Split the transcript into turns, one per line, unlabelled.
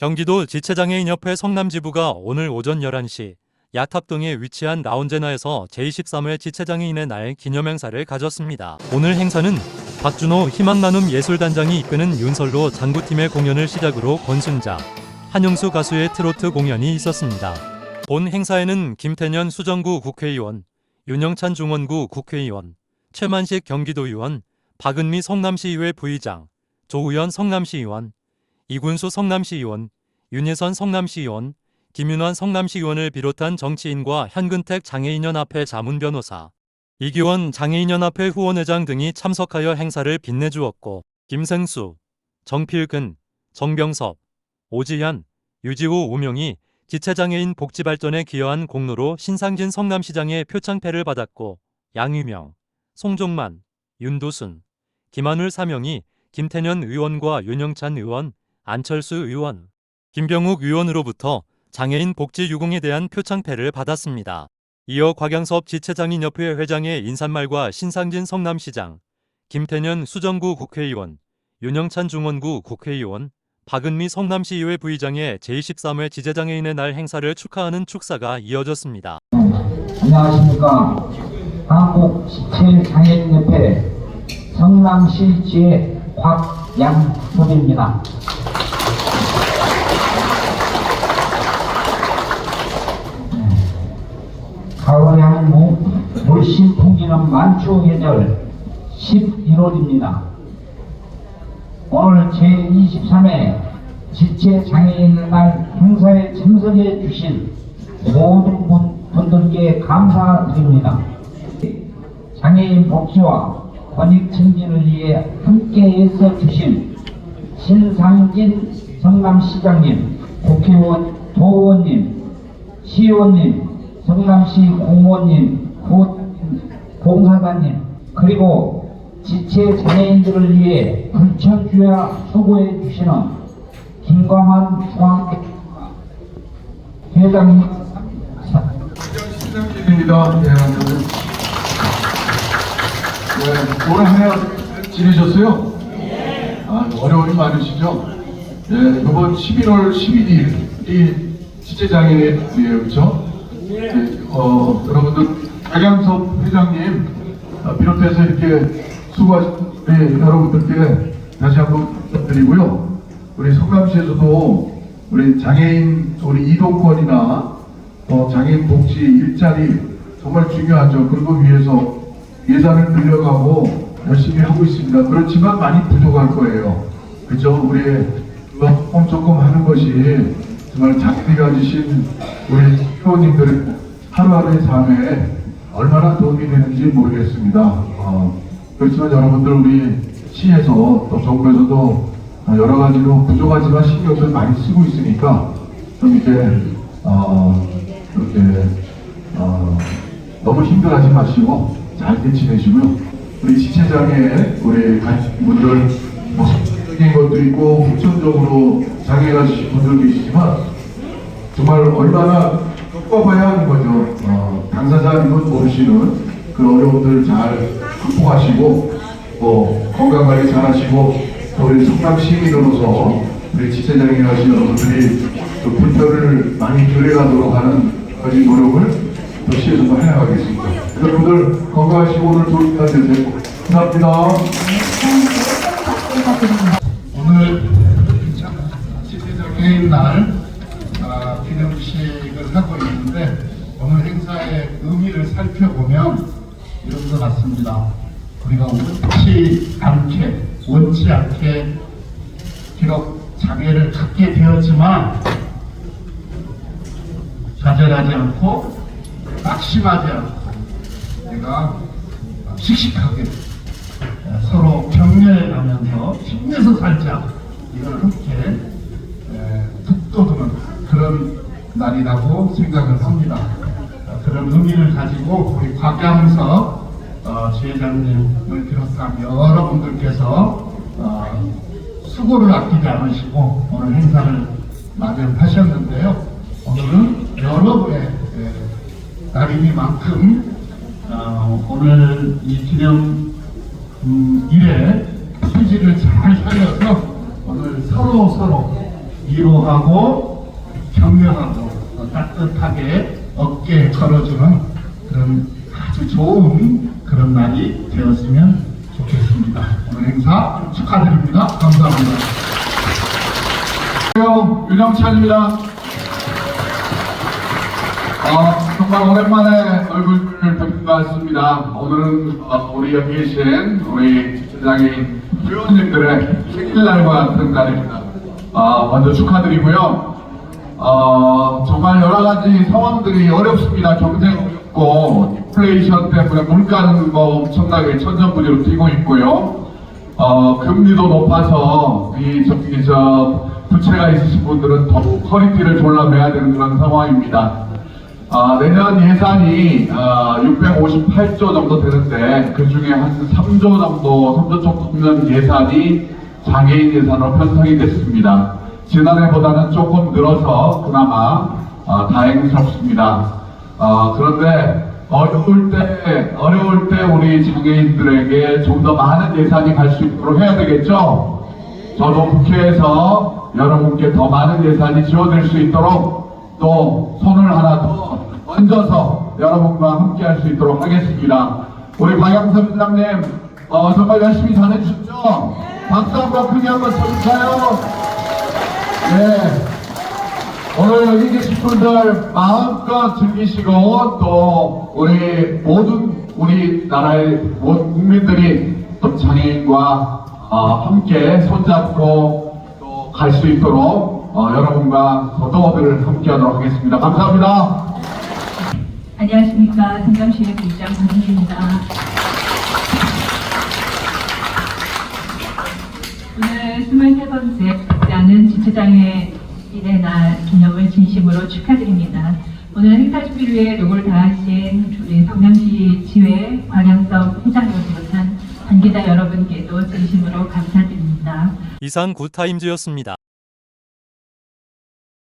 경기도 지체장애인협회 성남지부가 오늘 오전 11시 야탑동에 위치한 라운제나에서 제23회 지체장애인의 날 기념행사를 가졌습니다. 오늘 행사는 박준호 희망나눔 예술단장이 이끄는 윤설로 장구팀의 공연을 시작으로 권순자, 한용수 가수의 트로트 공연이 있었습니다. 본 행사에는 김태년 수정구 국회의원, 윤영찬 중원구 국회의원, 최만식 경기도의원, 박은미 성남시의회 부의장, 조우현 성남시의원, 이군수 성남시의원, 윤예선 성남시의원, 김윤환 성남시의원을 비롯한 정치인과 현근택 장애인연합회 자문변호사, 이기원 장애인연합회 후원회장 등이 참석하여 행사를 빛내주었고 김생수, 정필근, 정병섭, 오지현, 유지호 우명이 지체장애인 복지 발전에 기여한 공로로 신상진 성남시장의 표창패를 받았고 양유명, 송종만, 윤도순, 김한울 사명이 김태년 의원과 윤영찬 의원, 안철수 의원, 김병욱 의원으로부터 장애인 복지 유공에 대한 표창패를 받았습니다. 이어 곽양섭 지체장애인협회 회장의 인사말과 신상진 성남시장, 김태년 수정구 국회의원, 윤영찬 중원구 국회의원, 박은미 성남시의회 부의장의 제23회 지체장애인의 날 행사를 축하하는 축사가 이어졌습니다.
안녕하십니까. 한국지체장애인협회 성남시 지회 곽양섭입니다. 2020년 만추해절 11월입니다. 오늘 제23회 지체장애인 날 행사에 참석해 주신 모든 분, 분들께 감사드립니다. 장애인 복지와 권익 증진을 위해 함께 해서 주신 신상진 성남시장님, 국회의원 도원님, 시의원님, 성남시 공무원님, 곧 봉사단님, 그리고 지체 장애인들을 위해 불천주야 수고해 주시는 김광환 중앙 회장님,
시장님입니다. 네, 오늘 네, 올해 한해 지내셨어요? 아, 어려움이 많으시죠? 네, 이번 11월 11일이 지체장애인이에요, 그렇죠? 네, 어, 여러분들 박양섭 회장님 아, 비롯해서 이렇게 수고하신 우리 여러분들께 다시 한번 드리고요. 우리 성남시에서도 우리 장애인 우리 이동권이나 어, 장애인 복지 일자리 정말 중요하죠. 그리고 위해서 예산을 늘려가고 열심히 하고 있습니다. 그렇지만 많이 부족할 거예요. 그죠? 우리 조금 조금 하는 것이 정말 자기들이 가지신 우리 회원님들의 하루하루의 삶에 얼마나 도움이 되는지 모르겠습니다. 어, 그렇지만 여러분들 우리 시에서 또 정부에서도 어, 여러 가지로 부족하지만 신경을 많이 쓰고 있으니까 좀 이제 어, 이렇게 어, 너무 힘들어하지 마시고 잘게 지내시고요. 우리 지체장애 우리 분들 뭐 성적인 것도 있고 후천적으로 장애가 있으신 분들 계시지만 정말 얼마나 겪어봐야 하는 거죠. 어, 건 모르시는 그 어려움들 잘 극복하시고 또 건강 관리 잘 하시고 또 우리 성남 시민으로서 우리 지체장애 하신 여러분들이 그 불편을 많이 덜해가도록 하는 그런 노력을 또 시에서도 해나가겠습니다. 여러분들 건강하시고 오늘 좋은 시간 되세요. 감사합니다.
오늘 지체장애인 날 아, 기념식을 하고 있는데 오늘 행사 의 의미를 살펴보면 이런 것 같습니다. 우리가 원치 않게 원치 않게 비록 장애를 갖게 되었지만 좌절하지 않고 낙심하지 않고 내가 씩씩하게 서로 격려해가면서 힘내서 살자 이걸 함께 에, 북돋우는 그런 날이라고 생각을 합니다. 어, 그런 의미를 가지고 우리 곽양석 어, 지회장님을 비롯한 여러분들께서 어, 수고를 아끼지 않으시고 오늘 행사를 마련하셨는데요. 오늘은 여러분의 에, 날이니만큼 어, 오늘 이 기념 음, 일에 취지를 잘 살려서 오늘 서로 서로 위로하고 격려하고 따뜻하게 어깨에 걸어주는 그런 아주 좋은 그런 날이 되었으면 좋겠습니다. 오늘 행사 축하드립니다. 감사합니다.
안녕하세요. 윤영찬입니다. 어, 정말 오랜만에 얼굴을 뵙는 것 같습니다. 오늘은 어, 우리 여기 계신 우리 지장인 회원님들의 생일날과 같은 날입니다. 어, 먼저 축하드리고요. 어, 정말 여러 가지 상황들이 어렵습니다. 경쟁 어렵고 인플레이션 때문에 물가는 뭐 엄청나게 천정부지로 뛰고 있고요. 어, 금리도 높아서 이 저기 저 부채가 있으신 분들은 더욱 허리띠를 졸라매야 되는 그런 상황입니다. 아, 내년 예산이 아, 658조 정도 되는데 그 중에 한 3조 정도, 3조 조금 넘는 예산이 장애인 예산으로 편성이 됐습니다. 지난해보다는 조금 늘어서 그나마 아, 다행스럽습니다. 아, 그런데 어려울 때, 어려울 때 우리 장애인들에게 좀 더 많은 예산이 갈 수 있도록 해야 되겠죠? 저도 국회에서 여러분께 더 많은 예산이 지원될 수 있도록 또 손을 하나 더 얹어서 여러분과 함께 할 수 있도록 하겠습니다. 우리 박영선 회장님, 어, 정말 열심히 잘해주셨죠? 박수 한번 크게 한번 쳐주세요. 네. 오늘 여기 계신 분들 마음껏 즐기시고 또 우리 모든 우리 나라의 모든 국민들이 또 장애인과 어, 함께 손잡고 또 갈 수 있도록 어, 여러분과 더더욱을 함께 하도록 하겠습니다. 감사합니다.
안녕하십니까. 성남시의 부장 박은희입니다. 오늘 23번째 국제하는 지체장애인의 날 기념을 진심으로 축하드립니다. 오늘 행사 준비를 위해 노고를 다하신 우리 성남시 지회 광양성 회장을 비롯한 관계자 여러분께도 진심으로 감사드립니다.
이상 굿타임즈였습니다.